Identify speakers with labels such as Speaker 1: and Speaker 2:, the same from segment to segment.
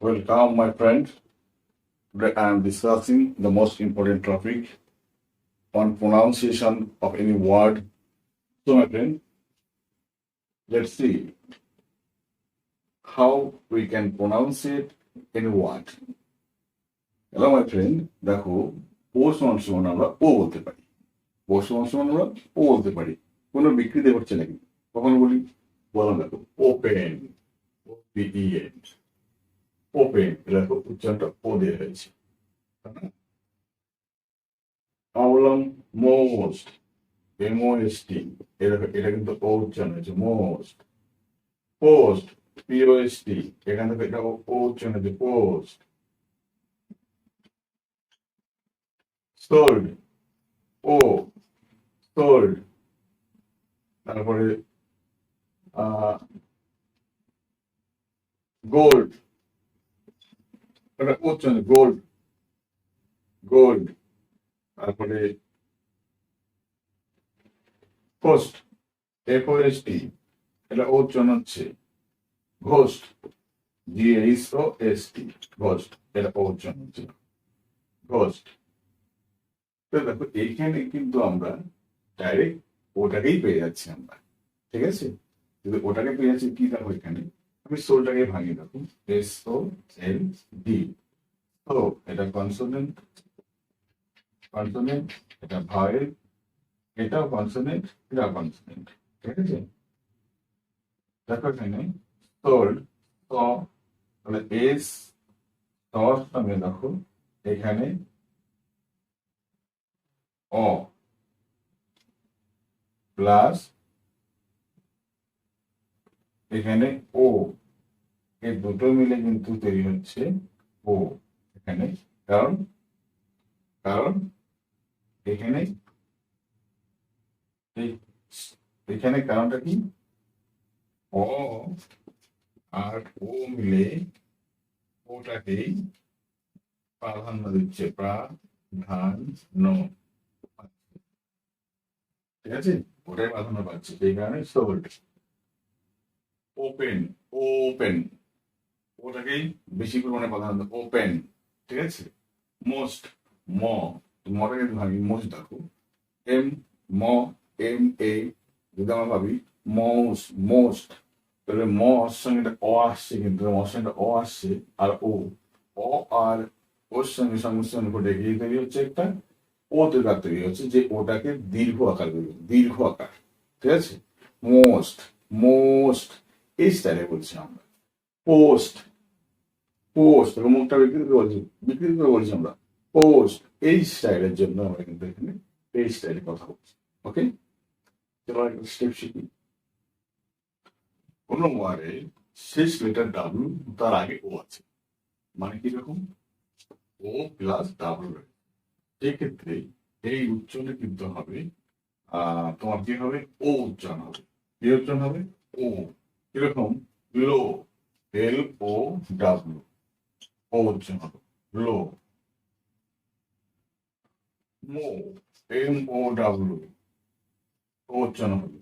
Speaker 1: Welcome, my friend. Today I am discussing the most important topic on pronunciation of any word. So, my friend, let's see how we can pronounce it any word. Hello my friend দেখো ও সমান সমান আমরা ও বলতে পারি ও সমান সমান আমরা ও বলতে পারি কোনো বিকৃতি হচ্ছে নাকি কখন বলি বললাম দেখো ওপেন ও পিইএন ওপেন দেখো উচ্চারণটা ও দিয়ে হয়েছে। বললাম মোস্ট এমওএসটি এটা কিন্তু ও উচ্চারণ হয়েছে, মোস্ট। পোস্ট, পিওএসটি, এখান থেকে এটা ও উচ্চারণ হয়েছে, পোস্ট। সোল্ড ও সোল্ড তারপরে গোল্ড এটা উচ্চারণ গোল্ড। গোল্ড। তারপরে পোস্ট এফওএসটি এটা উচ্চারণ হচ্ছে ghost. GH O S T ghost. এটা উচ্চারণ হচ্ছে ঘোস্ট। তো দেখো, এইখানে কিন্তু আমরা ডাইরেক্ট ওটাকেই পেয়ে যাচ্ছি আমরা। ঠিক আছে? যদি ওটাকে পেয়ে যাচ্ছি, কি দেখো এখানে? আমি সোলটাকে ভাঙিয়ে দেখো এস ও এল ডি তো এটা কনসোনেন্ট কনসোনেন্ট এটা ভয়েল এটাও কনসোনেন্ট এটা কনসোনেন্ট ঠিক আছে? দেখো এখানে সোল্ড স তাহলে এস সর দেখো, এখানে অ প্লাস এখানে ও এই দুটো মিলে কিন্তু তৈরি হচ্ছে ও এখানে, কারণ কারণ এখানে এখানে কারণটা কি? অ আর ও মিলে ওটাকেই প্রাধান্য দিচ্ছে, প্রাধান্য। ঠিক আছে? ওটাই প্রাধান্য পাচ্ছে, সেই কারণে সোল্ড ওপেন ওপেন ওটাকেই বেশি পরিমাণে প্রাধান্য ওপেন ঠিক আছে? মোস্ট ম কিন্তু ভাবি মোস্ট দেখো। এম ম এম এ যদি আমরা ভাবি মোস্ট মোস্ট তাহলে ম ওর সঙ্গে একটা অ আসছে কিন্তু মর সঙ্গে একটা অ আসছে আর ও অ আর ওর সঙ্গে সংমিশ্রণ ঘটে গিয়ে তৈরি হচ্ছে একটা ও তৈরি তৈরি হচ্ছে যে ওটাকে দীর্ঘ আকার দীর্ঘ আকার, ঠিক আছে? মোস্ট মোস্ট এই স্টাইলে বলছি আমরা। পোস্ট পোস্ট এবং মুখটা করে বলছি বিকৃত বলছি আমরা। পোস্ট এই স্টাইলের জন্য আমরা কিন্তু এখানে এই স্টাইলে কথা বলছি ওকে চলো একটা স্টেপ শিখি। কোন ওয়ার্ডে শেষ লেটার ডাব্লু তার আগে ও আছে। মানে কি রকম? ও প্লাস ডাব্লু সেক্ষেত্রে এই উচ্চারণে কিন্তু হবে তোমার কি হবে? ও উচ্চারণ হবে। কি উচ্চারণ হবে? ও কীরকম লো এল ও ডাব্লু ও হবে লো মো এম ও ডাব্লু ও উচ্চারণ হবে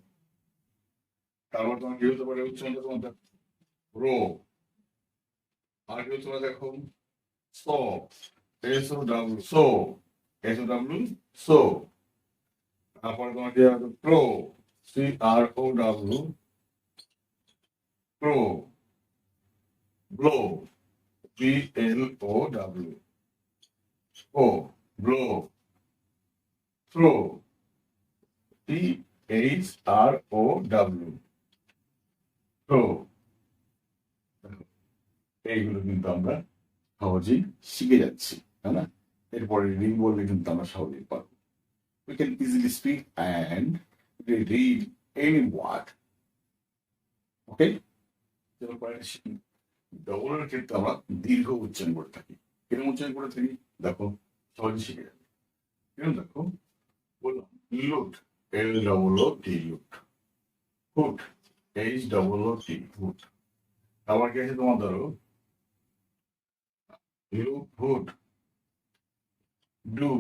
Speaker 1: তারপর তোমার কি হতে পারে উচ্চারণটা তোমার দেখো রো আর কি হতে দেখো so S O W so S O W so তারপরে তোমার কি হবে pro C R O W pro blow B L O W O blow throw T H R O W throw এইগুলো কিন্তু আমরা সহজেই শিখে যাচ্ছি, তাই না? এরপরে রিডিং বললে কিন্তু আমরা সহজেই পারব we can easily speak and read any word. শিখি। ডবলের ক্ষেত্রে আমরা দীর্ঘ উচ্চারণ করে থাকি কীরকম উচ্চারণ করে থাকি দেখো সহজে শিখে যাবে কীরকম দেখো বললাম লুট এল double O T loot foot H double O T foot আবার কি আছে তোমার ধরো loo foot do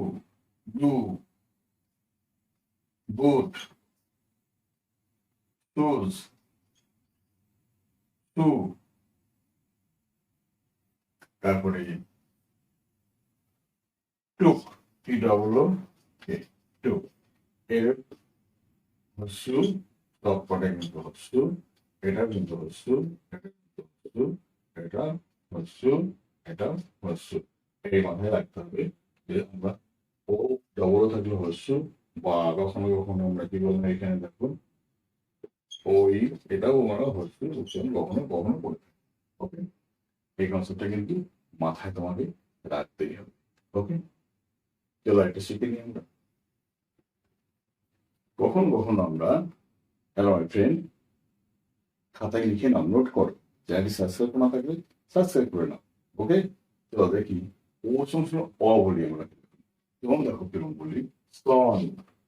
Speaker 1: do boot, shoes, shoe, তারপরে টুক টি ডবল টুক। এর হস্যু তৎপরে কিন্তু হস্যু এটা কিন্তু হস্যু এটা কিন্তু এটা হস্যু এটা হস্যু এই মাথায় রাখতে হবে যে আমরা ও ডবল থাকলে হস্যু বা কখনো কখনো আমরা কি বলব এখানে দেখুন ওই এটাও আমরা হস্যু উচ্চারণ কখনো কখনো করে থাকি। ওকে এই কনসেপ্টটা কিন্তু মাথায় তোমাকে রাখতেই হবে ওকে চলো একটা শিখে নিই আমরা। কখন কখন আমরা হ্যালো মাই ফ্রেন্ড খাতায় লিখে নাও নোট করো চ্যানেলটি সাবস্ক্রাইব না থাকলে সাবস্ক্রাইব করে নাও ওকে চলো দেখি ও সময় অ বলি আমরা। যেমন দেখো কীরকম বলি, স্তন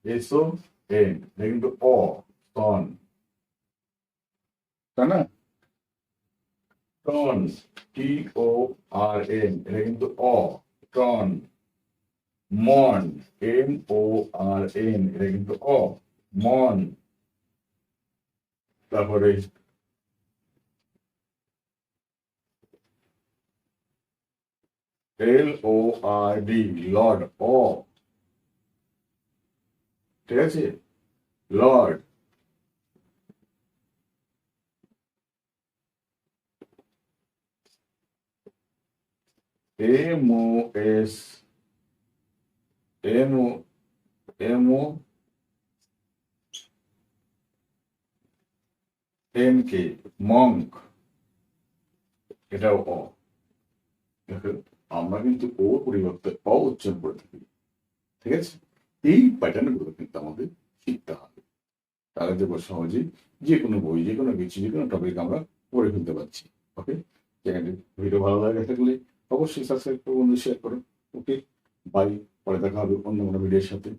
Speaker 1: এসো এন কিন্তু অ, স্তন। তাই না? টন টি ও আর এন এটা কিন্তু অ টন মন এম ও আর এন এটা কিন্তু অ মন তারপরে এল ও আর ডি লর্ড অ, ঠিক আছে? Lord M O S M K monk এটাও অ। আমরা কিন্তু ও পরিবর্তে অ উচ্চারণ করে থাকি। ঠিক আছে? এই প্যাটার্নগুলো কিন্তু আমাদের শিখতে হবে। তাহলে দেখব সহজেই যে কোনো বই যে কোনো কিছু যে কোনো টপিক আমরা পড়ে ফেলতে পারছি। ওকে চ্যানেলটি ভিডিও ভালো লাগে থাকলে অবশ্যই সাবস্ক্রাইব করুন শেয়ার করুন। ওকে বাই পরে দেখা হবে অন্য কোনো ভিডিওর সাথে।